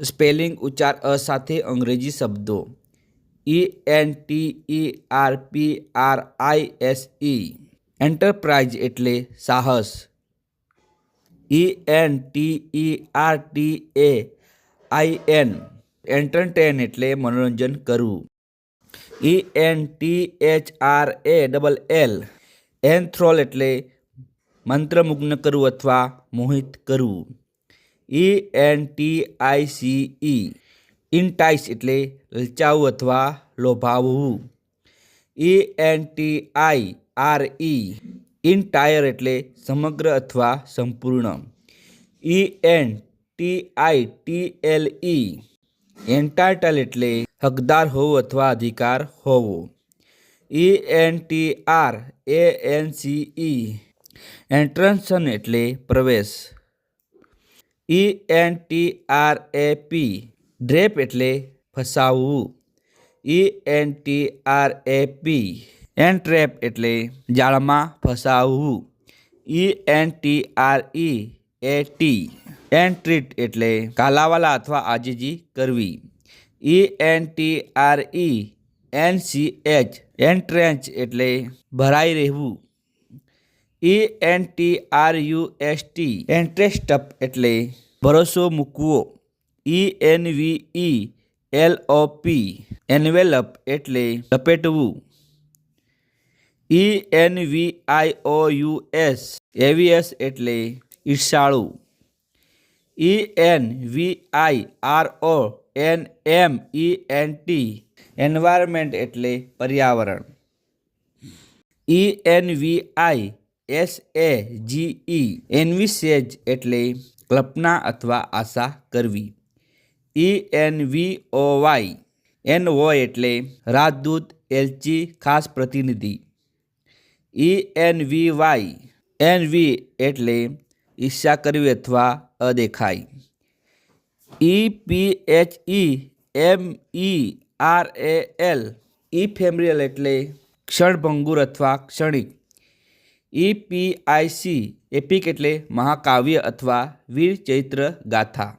Spelling ઉચ્ચાર અ સાથે અંગ્રેજી શબ્દો E N T E R P R I S E enterprise એટલે સાહસ E N T E R T A I N entertain એટલે મનોરંજન કરવું E N T H R A double L enthral એટલે મંત્રમુગ્ન કરવું અથવા મોહિત કરવું E N T I C E entice એટલે લલચાવવું અથવા લોભાવવું E N T I R E entire એટલે સમગ્ર અથવા સંપૂર્ણ. E N T I T L E entitle એટલે હકદાર હોવું અથવા અધિકાર હોવો. E N T R A N C E entrance એટલે પ્રવેશ. E N T R A P entrap એટલે ફસાવવું E N T R A P entrap એટલે જાળમાં ફસાવવું E N T R E A T entreat એટલે કાલાવાલા અથવા આજીજી કરવી E N T R E N C H entrench એટલે ભરાઈ રહેવું E N T R U S T entrust એટલે ભરોસો મૂકવો. E N V E L O P envelop એટલે લપેટવું. E N V I O U S envious એટલે ઈર્ષાળું. E N V I R O N M E N T environment એટલે પર્યાવરણ. ઈ N V I S એ જી ઈ એન્વિસેજ એટલે કલ્પના અથવા આશા કરવી. E N V O Y envoy એટલે રાજદૂત એલચી ખાસ પ્રતિનિધિ. E N V Y envy એટલે ઈર્ષા કરવી અથવા અદેખાઈ. E P H E M E R A L E ephemeral એટલે ક્ષણભંગુર અથવા ક્ષણિક. ઈ પી આઈ સી એપિક એટલે મહાકાવ્ય અથવા વીર ચૈત્ર ગાથા